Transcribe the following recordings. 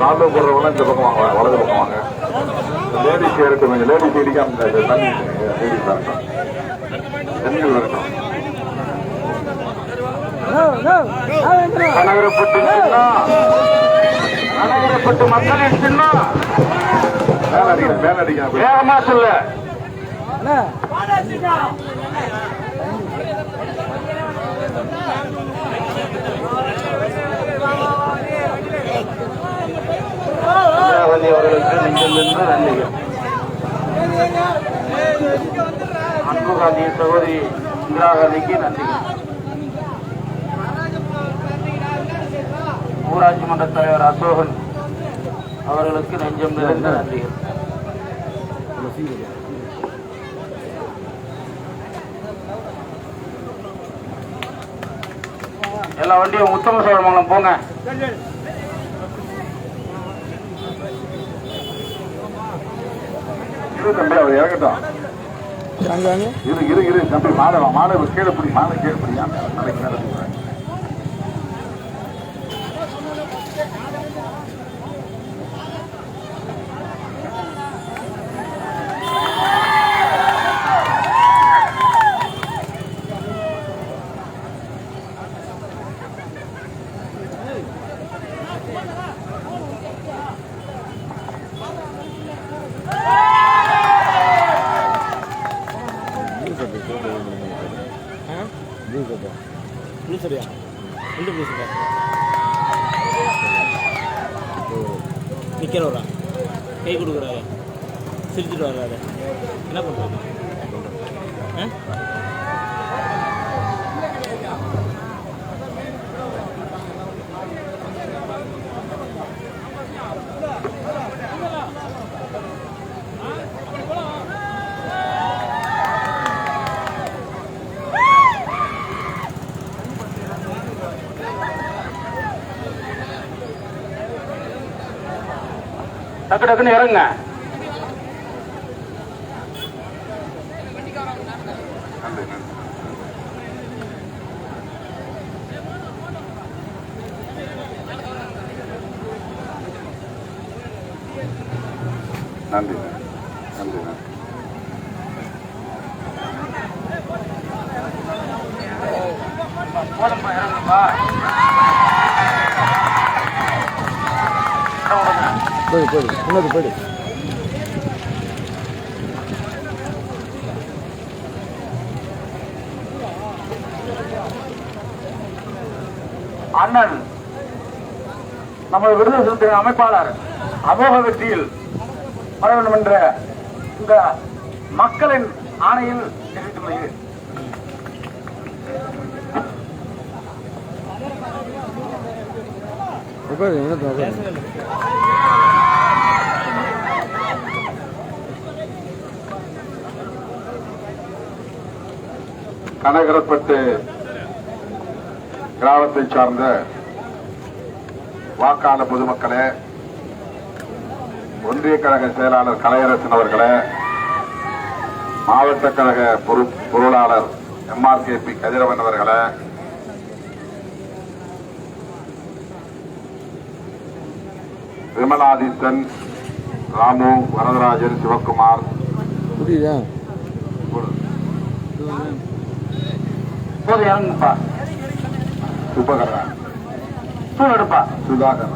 நாலு போடுறவங்க இந்த பக்கம் வாங்க வலது பக்கம் வாங்க. லேடிஸ் ஏறட்டும் கொஞ்சம் லேடிஸ் இடிக்காம லேடிஸ் வரட்டும் பெண்கள் வரட்டும் கனகரப்பட்டு கனகரப்பட்டு மக்களின் சின்னம். மேல அடிக்கிறேன் மேல அடிக்கிறேன் வேகமா சொல்ல அவர்களுக்கு நெஞ்சிலிருந்து நன்றிகள் அன்பு காந்தி சகோதரி இந்திரா காந்திக்கு நன்றிகள் ஊராட்சி மன்ற தலைவர் அசோகன் அவர்களுக்கு நெஞ்சம் நிறைந்த நன்றிகள். எல்லா வண்டியும் உத்தம சோழமங்கலம் போங்க. இரு தம்பி அவர் இறங்கட்டும் இரு இரு இரு தம்பி மாலை மாலை கீழே பிடி மாலை கீழே பிடியா நாளைக்கு மேலே போகிறேன் சரியா ரெண்டு ப்ளூ சார் நிற்கிற வரா கை கொடுக்குறாரு. சிரிச்சுட்டு வர்றாரு. என்ன பண்ணுறாரு ஆ? டக்கு டக்குன்னு இறங்க நன்றி நன்றி நன்றி போய் போய் இன்னொரு போய் அண்ணன் நமது விருது செலுத்தின அமைப்பாளர் அமோக வெற்றியில் வர வேண்டும் என்ற இந்த மக்களின் ஆணையில் தெரிவித்துள்ளது உட்காரு? கனகரப்பட்டு கிராமத்தை சார்ந்த வாக்காள பொதுமக்களே ஒன்றிய கழக செயலாளர் கலையரசன் அவர்களே மாவட்ட கழக பொறு- பொருளாளர் எம்ஆர்கேபி கதிரவன் அவர்களே விமலாதித்தன் ராமு வரதராஜன் சிவகுமார் போது இறங்குப்பா. சுபகரன் தூள் எடுப்பா. சுதாகர்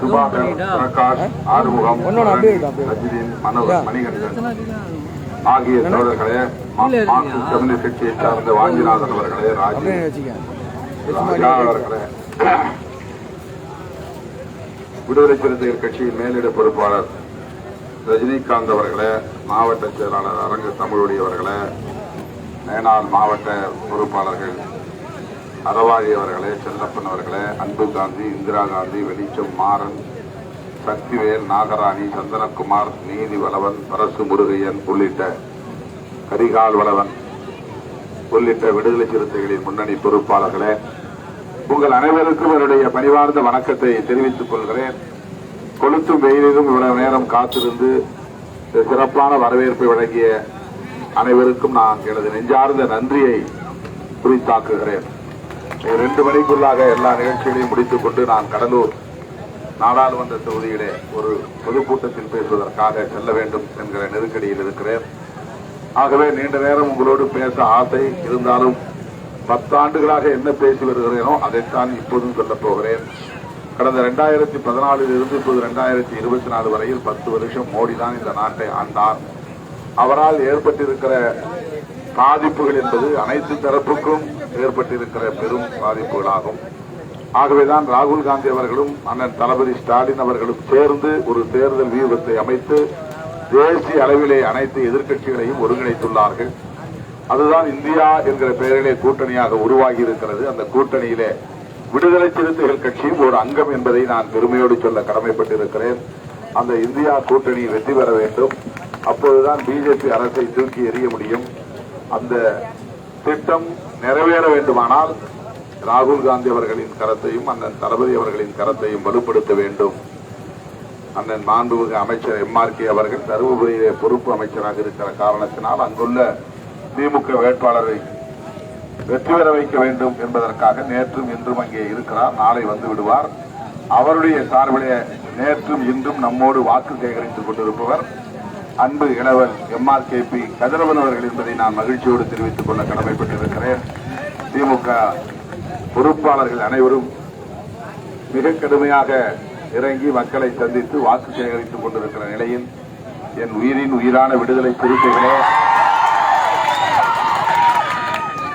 சுபாகர் பிரகாஷ் ஆறுமுகம் மனோகர் மணிகண்டன். ஆகிய தோழர்களே மார்க்சிஸ்ட் கம்யூனிஸ்ட் கட்சியை சார்ந்த வாஞ்சிநாதன் அவர்களே ராஜா அவர்களே. விடுதலை சிறுத்தைகள் கட்சியின் மேலிட பொறுப்பாளர் ரஜினிகாந்த் அவர்களே மாவட்ட செயலாளர் அரங்கு தமிழொலி அவர்களே மேனாள் மாவட்ட பொறுப்பாளர்கள் அறவாழி அவர்களே செல்லப்பன் அவர்களே அன்பு காந்தி இந்திரா காந்தி வெளிச்சம் மாறன் சக்திவேல் நாகராணி சந்தனகுமார் நீதி வளவன் பரசு முருகையன் உள்ளிட்ட கரிகால் வளவன் உள்ளிட்ட விடுதலை சிறுத்தைகளின் முன்னணி பொறுப்பாளர்களே உங்கள் அனைவருக்கும் என்னுடைய பணிவார்ந்த வணக்கத்தை தெரிவித்துக் கொள்கிறேன். கொளுத்தும் வெயிலிலும் இவ்வளவு நேரம் காத்திருந்து சிறப்பான வரவேற்பை வழங்கிய அனைவருக்கும் நான் எனது நெஞ்சார்ந்த நன்றியை குறித்தாக்குகிறேன். ரெண்டு மணிக்குள்ளாக எல்லா நிகழ்ச்சிகளையும் முடித்துக் கொண்டு நான் கடலூர் நாடாளுமன்ற தொகுதியிலே ஒரு பொதுக்கூட்டத்தில் பேசுவதற்காக செல்ல வேண்டும் என்கிற நெருக்கடியில் இருக்கிறேன். ஆகவே நீண்ட நேரம் உங்களோடு பேச ஆசை இருந்தாலும் பத்தாண்டுகளாக என்ன பேசி வருகிறேனோ அதைத்தான் இப்போதும் சொல்லப் போகிறேன். கடந்த ரெண்டாயிரத்தி பதினாலில் இருந்து இப்போது ரெண்டாயிரத்தி இருபத்தி நாலு வரையில் பத்து வருஷம் மோடி தான் இந்த நாட்டை ஆண்டார். அவரால் ஏற்பட்டிருக்கிற பாதிப்புகள் என்பது அனைத்து தரப்புக்கும் ஏற்பட்டிருக்கிற பெரும் பாதிப்புகளாகும். ஆகவேதான் ராகுல் காந்தி அவர்களும் அண்ணன் தளபதி ஸ்டாலின் அவர்களும் சேர்ந்து ஒரு தேர்தல் வியூகத்தை அமைத்து தேசிய அளவிலே அனைத்து எதிர்க்கட்சிகளையும் ஒருங்கிணைத்துள்ளார்கள். அதுதான் இந்தியா என்கிற பெயரிலே கூட்டணியாக உருவாகி இருக்கிறது அந்த கூட்டணியிலே விடுதலை சிறுத்தைகள் கட்சியும் ஒரு அங்கம் என்பதை நான் பெருமையோடு சொல்ல கடமைப்பட்டிருக்கிறேன். அந்த இந்தியா கூட்டணி வெற்றி பெற வேண்டும். அப்போதுதான் பிஜேபி அரசை தூக்கி எறிய முடியும். அந்த திட்டம் நிறைவேற வேண்டுமானால் ராகுல் காந்தி அவர்களின் கரத்தையும் அண்ணன் தளபதி அவர்களின் கரத்தையும் வலுப்படுத்த வேண்டும். அண்ணன் மாண்புமிகு அமைச்சர் எம்ஆர்கே அவர்கள் தருமபுரியிலே பொறுப்பு அமைச்சராக இருக்கிற காரணத்தினால் அங்குள்ள திமுக வேட்பாளரை வெற்றி பெற வைக்க வேண்டும் என்பதற்காக நேற்றும் இன்றும் அங்கே இருக்கிறார். நாளை வந்து விடுவார். அவருடைய சார்பிலே நேற்றும் இன்றும் நம்மோடு வாக்கு சேகரித்துக் கொண்டிருப்பவர் அன்பு இளவல் பி கதிரவன் அவர்கள் என்பதை நான் மகிழ்ச்சியோடு தெரிவித்துக் கொள்ள கடமைப்பட்டிருக்கிறேன். திமுக பொறுப்பாளர்கள் அனைவரும் மிக கடுமையாக இறங்கி மக்களை சந்தித்து வாக்கு சேகரித்துக் கொண்டிருக்கிற நிலையில் என் உயிரின் உயிரான விடுதலை சிறுத்தைகளே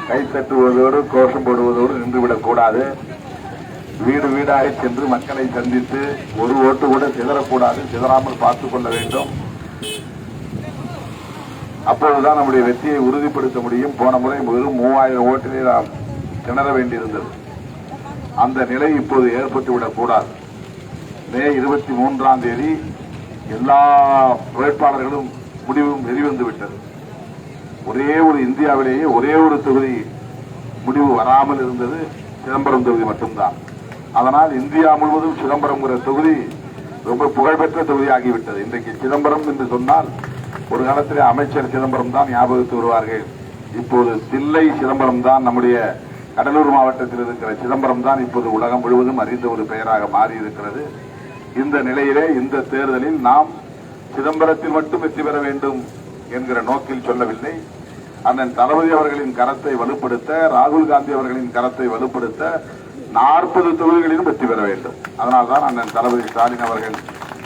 கைத்தட்டுவதோடு கோஷம் போடுவதோடு நின்றுவிடக் கூடாது. வீடு வீடாக சென்று மக்களை சந்தித்து ஒரு ஓட்டு கூட சிதறக்கூடாது. சிதறாமல் பார்த்துக் கொள்ள வேண்டும். அப்பொழுதுதான் நம்முடைய வெற்றியை உறுதிப்படுத்த முடியும். போன முறை வெறும் மூவாயிரம் ஓட்டிலே நாம் திணற வேண்டியிருந்தது. அந்த நிலை இப்போது ஏற்பட்டுவிடக் கூடாது. மே இருபத்தி மூன்றாம் தேதி எல்லா வேட்பாளர்களும் முடிவும் வெளிவந்து விட்டது. ஒரே ஒரு இந்தியாவிலேயே ஒரே ஒரு தொகுதி முடிவு வராமல் இருந்தது. சிதம்பரம் தொகுதி மட்டும்தான். அதனால் இந்தியா முழுவதும் சிதம்பரம்ங்கிற தொகுதி ரொம்ப புகழ்பெற்ற தொகுதியாகிவிட்டது. இன்றைக்கு சிதம்பரம் என்று சொன்னால் ஒரு காலத்தில் அமைச்சர் சிதம்பரம் தான் ஞாபகத்து வருவார்கள். இப்போது தில்லை சிதம்பரம் தான் நம்முடைய கடலூர் மாவட்டத்தில் இருக்கிற சிதம்பரம் தான் இப்போது உலகம் முழுவதும் அறிந்த ஒரு பெயராக மாறி இருக்கிறது இந்த நிலையிலே இந்த தேர்தலில் நாம் சிதம்பரத்தில் மட்டும் வெற்றி பெற வேண்டும் என்கிற நோக்கில் சொல்லவில்லை. அண்ணன் தளபதி அவர்களின் கரத்தை வலுப்படுத்த ராகுல் காந்தி அவர்களின் கரத்தை வலுப்படுத்த நாற்பது தொகுதிகளிலும் வெற்றி பெற வேண்டும். அதனால்தான் அண்ணன் தளபதி ஸ்டாலின் அவர்கள்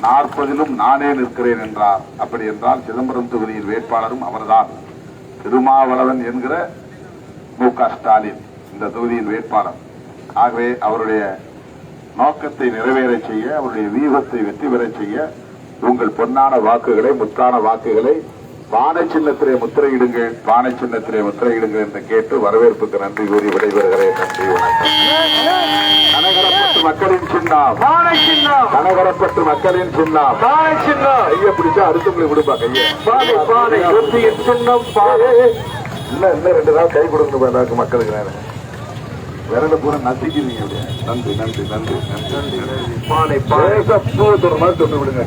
நாற்பதிலும் நானே நிற்கிறேன் என்றார். அப்படி என்றால் சிதம்பரம் தொகுதியின் வேட்பாளரும் அவர்தான். திருமாவளவன் என்கிற மு க ஸ்டாலின் இந்த தொகுதியின் வேட்பாளர். ஆகவே அவருடைய நோக்கத்தை நிறைவேறச் செய்ய அவருடைய வியூகத்தை வெற்றி பெறச் செய்ய உங்கள் பொன்னான வாக்குகளை முத்தான வாக்குகளை பானை சின்னத்திலே முத்திரையிடுங்கள் பானை சின்னத்திலே முத்திரையிடுங்கள் என்று கேட்டு வரவேற்புக்கு நன்றி கூறி விடைபெறுகிறேன். நன்றி வணக்கம். மக்களின் சின்னம். பானை சின்னம் கனகரப்பட்டு மக்களின் சின்னம். பானை சின்னம் கையை பிடிச்சா அடுத்தவங்களை விடுப்பா கையை. பானை பானை வெற்றியின் சின்னம் பானை இல்ல இல்ல ரெண்டு நாள் கை கொடுக்கணும் எல்லாருக்கும் மக்களுக்கு நேரம். விரல பூரா நசிக்கிறீங்க அப்படியே. நன்றி நன்றி நன்றி நன்றி பானை பானை தொட்டு விடுங்க.